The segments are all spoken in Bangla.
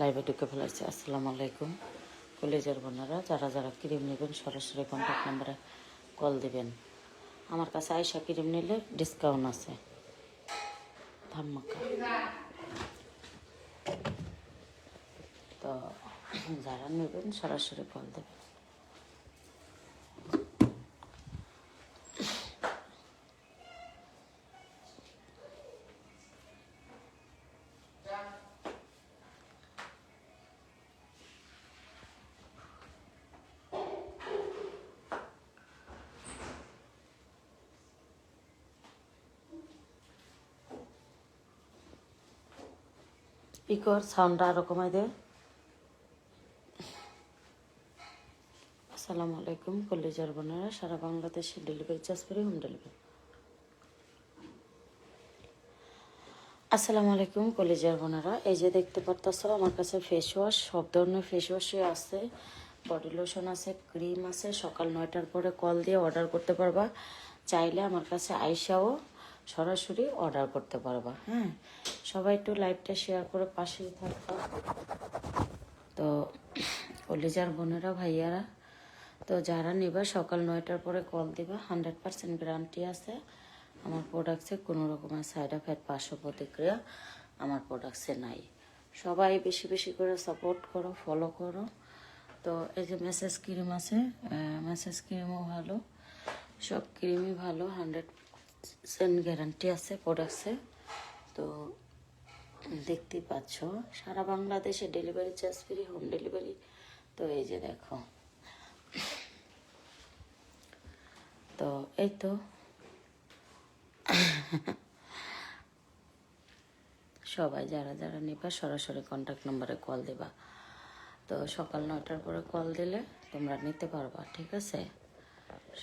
লাইভে ঢুকে ফেলেছি। আসসালাম আলাইকুম, কলেজের বোনারা, যারা যারা ক্রিম নেবেন, সরাসরি কন্ট্যাক্ট নাম্বারে কল দিবেন। আমার কাছে আয়সা ক্রিম নিলে ডিসকাউন্ট আছে। ধাম্মাকা তো যারা নেবেন, সরাসরি কল দেবেন। স্পিকর সাউন্ডটা আরও কমাই দে আসসালামু আলাইকুম, কলেজের বোনেরা, সারা বাংলাদেশে ডেলিভারি চার্জ করে হোম ডেলিভারি আসসালামু আলাইকুম, কলেজের বোনেরা, এই যে দেখতে পারতেছ, আমার কাছে ফেস ওয়াশ সব ধরনের ফেস ওয়াশই আছে। বডি লোশন আছে ক্রিম আছে, সকাল নয়টার পরে কল দিয়ে অর্ডার করতে পারবা। চাইলে আমার কাছে আইসাও। সরাসরি অর্ডার করতে পারবা। হ্যাঁ সবাই একটু লাইভটা শেয়ার করে পাশেই থাকবা তো কলেজার বোনেরা ভাইয়ারা তো যারা নেবা সকাল নয়টার পরে কল দিবা। হান্ড্রেড পার্সেন্ট গ্যারান্টি আছে। আমার প্রোডাক্টসে কোনো রকমের সাইড এফেক্ট পার্শ্ব প্রতিক্রিয়া আমার প্রোডাক্টসে নাই। সবাই বেশি বেশি করে সাপোর্ট করো ফলো করো। তো এই যে মেসেজ ক্রিম আছে মেসেজ ক্রিমও ভালো। সব ক্রিমই ভালো হান্ড্রেড পার্সেন্ট গ্যারান্টি আছে প্রোডাক্টসে তো দেখতেই পাচ্ছ, সারা বাংলাদেশে delivery charge free, home delivery. তো এই যে দেখো। তো এই তো। সবাই যারা যারা নেবা, সরাসরি কন্ট্যাক্ট নম্বরে কল দেবা। তো সকাল নয়টার পরে কল দিলে তোমরা নিতে পারবা, ঠিক আছে?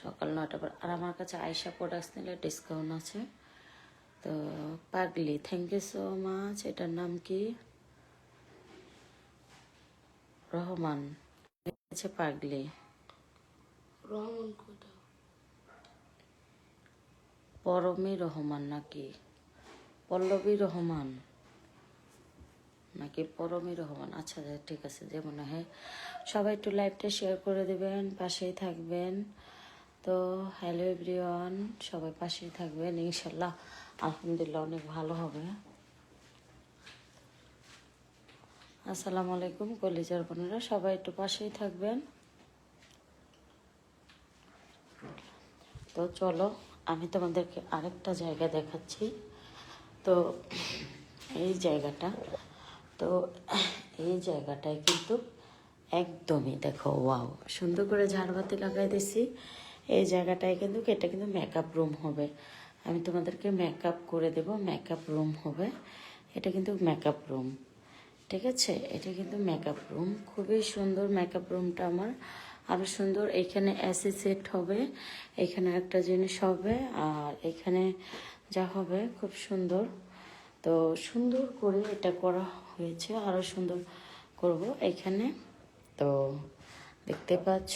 সকাল নয়টার পর। আর আমার কাছে আয়সা প্রোডাক্টস নিলে ডিসকাউন্ট আছে। তো পাগলি থ্যাংক ইউ সো মাচ এটার নাম কি? রহমান। আছে পাগলি। রহমান পরমী রহমান নাকি? পল্লবী রহমান। নাকি পরমী রহমান? আচ্ছা আচ্ছা, ঠিক আছে যে মনে হয়। সবাই একটু লাইভটা শেয়ার করে দেবেন পাশেই থাকবেন। তো হ্যালো এভরিওয়ান, সবাই পাশেই থাকবেন, ইনশাল্লাহ আলহামদুলিল্লাহ অনেক ভালো হবে। আসসালামু আলাইকুম, কলিজার বোনেরা, সবাই একটু পাশেই থাকবেন। তো চলো, আমি তোমাদেরকে আরেকটা জায়গা দেখাচ্ছি। তো এই জায়গাটা, তো এই জায়গাটায় কিন্তু একদমই দেখো, ওয়াও, সুন্দর করে ঝাড়বাতি লাগাই দিছি এই জায়গাটায় কিন্তু এটা কিন্তু মেকআপ রুম হবে। আমি তোমাদেরকে মেকআপ করে দেব মেকআপ রুম হবে। এটা কিন্তু মেকআপ রুম ঠিক আছে? এটা কিন্তু মেকআপ রুম খুবই সুন্দর মেকআপ রুমটা আমার। আরও সুন্দর, এখানে এসি সেট হবে, এখানে একটা জিনিস হবে, আর এখানে যা হবে, খুব সুন্দর। তো সুন্দর করে এটা করা হয়েছে আরও সুন্দর করব এখানে। তো দেখতে পাচ্ছ?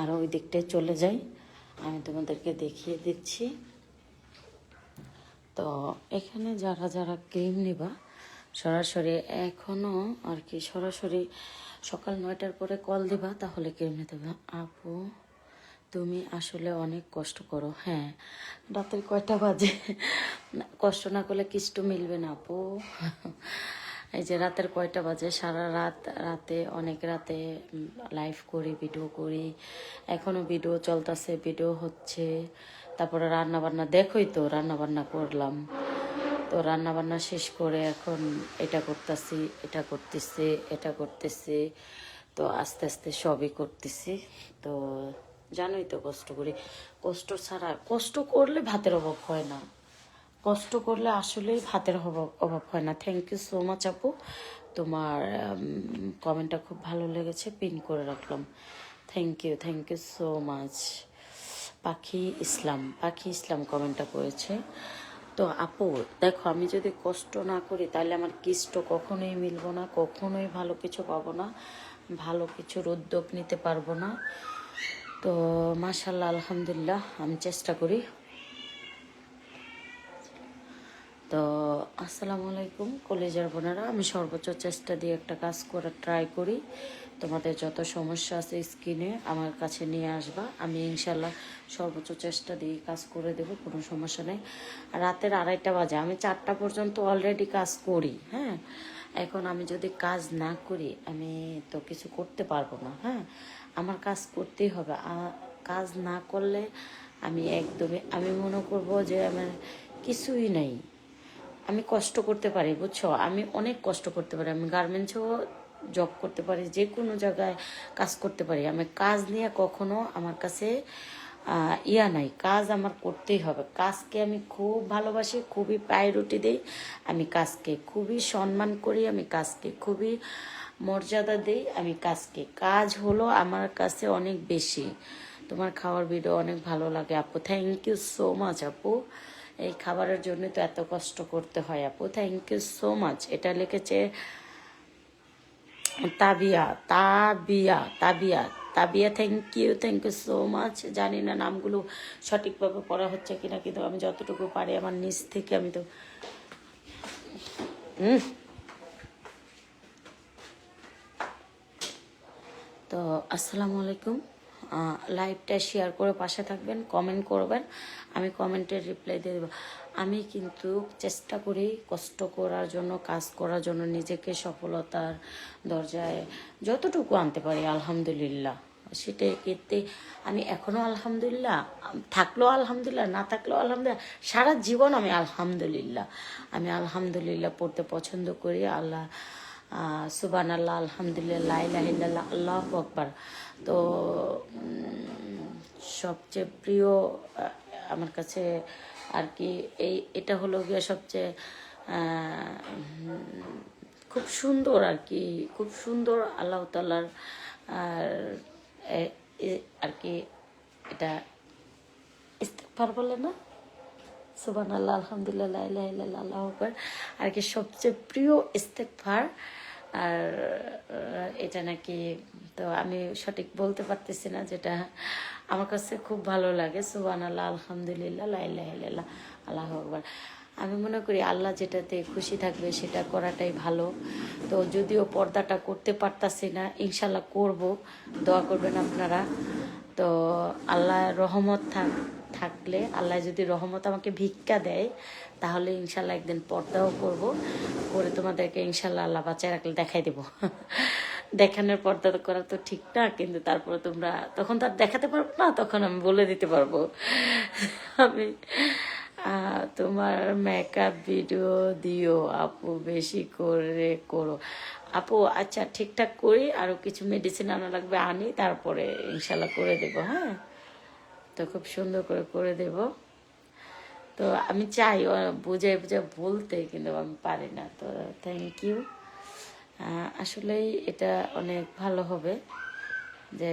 আর ওই দিকটায় চলে যাই। আমি তোমাদেরকে দেখিয়ে দিচ্ছি। তো এখানে যারা যারা ক্রিম নেবা, সরাসরি এখনও আর কি সরাসরি সকাল নয়টার পরে কল দিবা, তাহলে ক্রিম নিতে হবে। আপু, তুমি আসলে অনেক কষ্ট করো। হ্যাঁ রাতের কয়টা বাজে? কষ্ট না করলে কিষ্টু মিলবে না, আপু। এই যে রাতের কয়টা বাজে? সারা রাত, রাতে, অনেক রাতে লাইভ করি ভিডিও করি। এখনও ভিডিও চলতেছে ভিডিও হচ্ছে। তারপরে রান্না বান্না দেখোই তো রান্না বান্না করলাম। তো রান্না বান্না শেষ করে এখন এটা করতেছি এটা করতেছি এটা করতেছি। তো আস্তে আস্তে সবই করতেছি। তো জানোই তো কষ্ট করি। কষ্ট ছাড়া, কষ্ট করলে ভাতের অভাব হয় না। কষ্ট করলে আসলেই ভাতের অভাব অভাব হয় না। থ্যাংক ইউ সো মাচ আপু। তোমার কমেন্টটা খুব ভালো লেগেছে পিন করে রাখলাম। Thank you thank you so much Pakhi Islam Pakhi ইসলাম কমেন্টটা করেছে। তো আপু, দেখো, আমি যদি কষ্ট না করি, তাহলে আমার কিষ্ট কখনোই মিলবো না, কখনোই ভালো কিছু পাবো না, ভালো কিছুর উদ্যোগ নিতে পারব না। তো মাশাল্লাহ, আলহামদুলিল্লাহ, আমি চেষ্টা করি। তো, আসসালামু আলাইকুম কলেজের বোনেরা। আমি সর্বোচ্চ চেষ্টা দিয়ে একটা কাজ করে ট্রাই করি। তোমাদের যত সমস্যা আছে স্কিনে আমার কাছে নিয়ে আসবা। আমি ইনশাল্লাহ সর্বোচ্চ চেষ্টা দিয়ে কাজ করে দেবো, কোনো সমস্যা নেই। রাতের আড়াইটা বাজে, আমি চারটা পর্যন্ত অলরেডি কাজ করি হ্যাঁ? এখন আমি যদি কাজ না করি, আমি তো কিছু করতে পারব না হ্যাঁ? আমার কাজ করতেই হবে। কাজ না করলে আমি একদমই, আমি মনে করব যে আমার কিছুই নাই। আমি কষ্ট করতে পারি, বুঝছ? আমি অনেক কষ্ট করতে পারি। আমি গার্মেন্টসেও জব করতে পারি, যে কোনো জায়গায় কাজ করতে পারি। আমি কাজ নিয়ে কখনো আমার কাছে ইয়া নাই। কাজ আমার করতেই হবে। কাজকে আমি খুব ভালোবাসি, খুবই প্রায়োরিটি দিই। আমি কাজকে খুবই সম্মান করি, আমি কাজকে খুবই মর্যাদা দিই, আমি কাজকে। কাজ হলো আমার কাছে অনেক বেশি। তোমার খাওয়ার ভিডিও অনেক ভালো লাগে, আপু। থ্যাংক ইউ সো মাচ আপু। এই খাবারের জন্য তো এত কষ্ট করতে হয় আপু। থ্যাংক ইউ সো মাচ এটা লিখেছে Tabia Tabia Tabia Tabia thank you thank you so much জানি না নামগুলো সঠিকভাবে পড়া হচ্ছে কিনা, কিন্তু আমি যতটুকু পারি আমার নিচ থেকে আমি তো তো আসসালামু আলাইকুম। লাইভটা শেয়ার করে পাশে থাকবেন কমেন্ট করবেন। আমি কমেন্টের রিপ্লাই দিয়ে দেবো। আমি কিন্তু চেষ্টা করি কষ্ট করার জন্য, কাজ করার জন্য নিজেকে সফলতার দরজায় যতটুকু আনতে পারি, আলহামদুলিল্লাহ। সেটাই ক্ষেত্রে আমি এখনও আলহামদুলিল্লাহ, থাকলেও আলহামদুলিল্লাহ, না থাকলেও আলহামদুলিল্লাহ, সারা জীবন আমি আলহামদুলিল্লাহ। আমি আলহামদুলিল্লাহ পড়তে পছন্দ করি, আল্লাহ সুবান আল্লাহ আলহামদুলিল্লাহ লাহিল্লাহ আল্লাহ আকবার। তো সবচেয়ে প্রিয় আমার কাছে আর কি এই এটা হলো গিয়ে সবচেয়ে খুব সুন্দর আর কি খুব সুন্দর আল্লাহ তাল্লার আর কি এটা ইস্তেকবার বলে না? সুবান আল্লাহ আলহামদুলিল্লাহ ইল্লাল্লাহ, আর কি সবচেয়ে প্রিয় ইস্তেকফার আর এটা নাকি তো আমি সঠিক বলতে পারতেছি না যেটা। আমার কাছে খুব ভালো লাগে সুবান আল্লাহ আলহামদুলিল্লাহ লা ইলাহা ইল্লাল্লাহ, আল্লাহু আকবার। আমি মনে করি আল্লাহ যেটাতে খুশি থাকবে সেটা করাটাই ভালো। তো যদিও পর্দাটা করতে পারতাছি না ইনশাল্লাহ করব দোয়া করবেন আপনারা। তো আল্লাহ রহমত থাক। থাকলে আল্লাহ যদি রহমত আমাকে ভিক্ষা দেয়, তাহলে ইনশাল্লাহ একদিন পর্দাও করব, করে তোমাদেরকে ইনশাল্লাহ আল্লাহ বাচ্চায় রাখলে দেখাই দেবো। দেখানোর পর্দা করা তো ঠিক না, কিন্তু তারপরে তোমরা তখন তো আর দেখাতে পারব না, তখন আমি বলে দিতে পারব। আমি তোমার মেকআপ ভিডিও দিও, আপু বেশি করে করো। আপু আচ্ছা ঠিকঠাক করি আরও কিছু মেডিসিন আনা লাগবে, আনি, তারপরে ইনশাল্লাহ করে দেবো হ্যাঁ? তো খুব সুন্দর করে করে দেব। তো আমি চাই বুঝে বুঝে বলতে, কিন্তু আমি পারি না। তো থ্যাংক ইউ আসলেই এটা অনেক ভালো হবে যে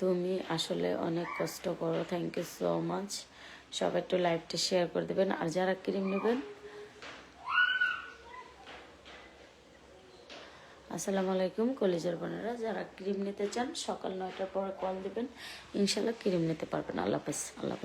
তুমি আসলে অনেক কষ্ট করো। থ্যাংক ইউ সো মাচ সব একটু লাইভটা শেয়ার করে দেবেন। আর যারা ক্রিম নেবেন আসসালামু আলাইকুম, কলেজের বোনেরা, যারা ক্রিম নিতে চান, সকাল নয়টার পরে কল দেবেন ইনশাল্লাহ ক্রিম নিতে পারবেন আল্লাহ হাফেজ, আল্লাহ।